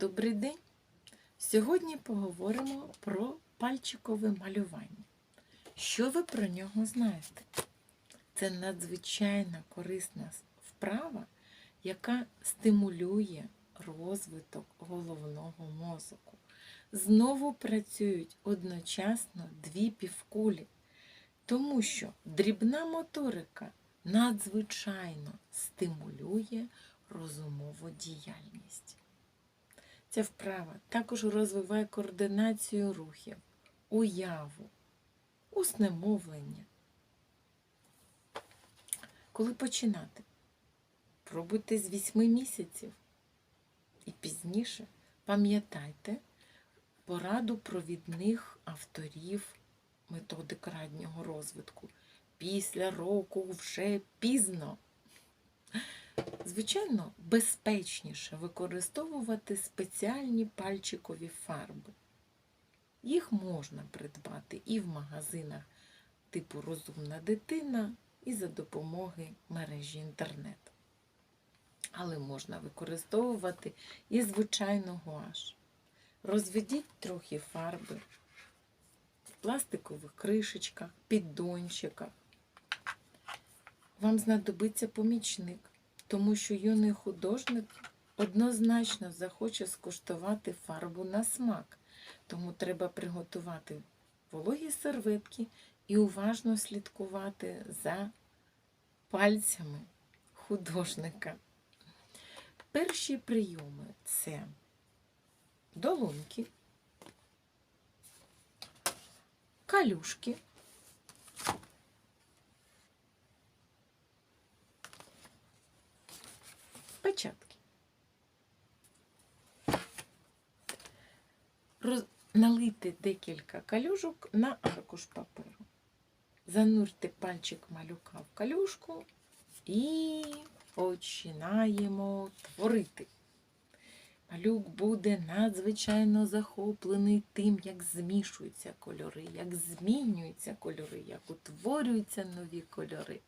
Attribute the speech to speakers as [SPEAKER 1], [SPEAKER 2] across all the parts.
[SPEAKER 1] Добрий день! Сьогодні поговоримо про пальчикове малювання. Що ви про нього знаєте? Це надзвичайно корисна вправа, яка стимулює розвиток головного мозку. Знову працюють одночасно дві півкулі, тому що дрібна моторика надзвичайно стимулює розумову діяльність. Ця вправа також розвиває координацію рухів, уяву, усне мовлення. Коли починати? Пробуйте з 8 місяців. І пізніше пам'ятайте пораду провідних авторів методик раннього розвитку. Після року вже пізно. Звичайно, безпечніше використовувати спеціальні пальчикові фарби. Їх можна придбати і в магазинах типу Розумна дитина, і за допомоги мережі інтернет. Але можна використовувати і звичайно гуаш. Розведіть трохи фарби в пластикових кришечках, піддончиках. Вам знадобиться помічник тому що юний художник однозначно захоче скуштувати фарбу на смак. Тому треба приготувати вологі серветки і уважно слідкувати за пальцями художника. Перші прийоми це долоньки, калюшки. Печатки. Роз... Налийте декілька калюжок на аркуш паперу. Занурте пальчик малюка в калюшку і починаємо творити. Малюк буде надзвичайно захоплений тим, як змішуються кольори, як змінюються кольори, як утворюються нові кольори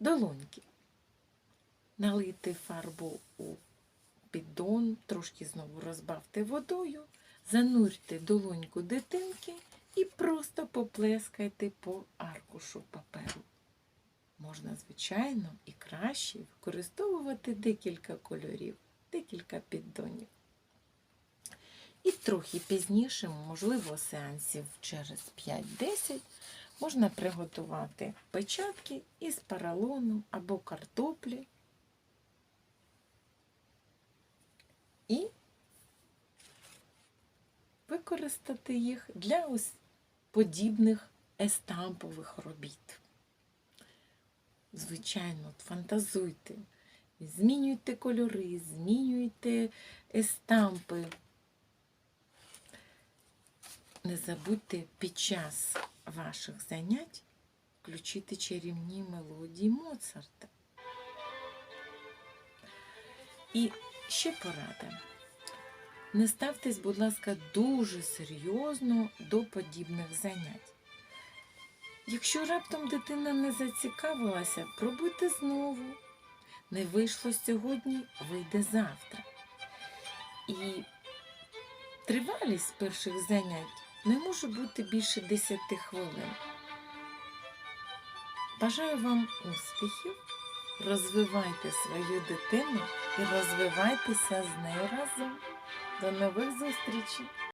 [SPEAKER 1] долоньки. Налийте фарбу у піддон, трошки знову розбавте водою, занурте долоньку дитинки і просто поплескайте по аркушу паперу. Можна, звичайно, і краще використовувати декілька кольорів, декілька піддонів. І трохи пізніше, можливо, сеансів через 5-10, можна приготувати печатки із паралону або картоплі і використати їх для ось подібних естампових робіт. Звичайно, фантазуйте, змінюйте кольори, змінюйте естампи. Не забудьте під час ваших занять включити чарівні мелодії Моцарта. І ще порада. Не ставтесь, будь ласка, дуже серйозно до подібних занять. Якщо раптом дитина не зацікавилася, пробуйте знову. Не вийшло сьогодні, вийде завтра. І тривалість перших занять не може бути більше 10 хвилин. Бажаю вам успіхів, розвивайте свою дитину і розвивайтеся з нею разом. До нових зустрічей!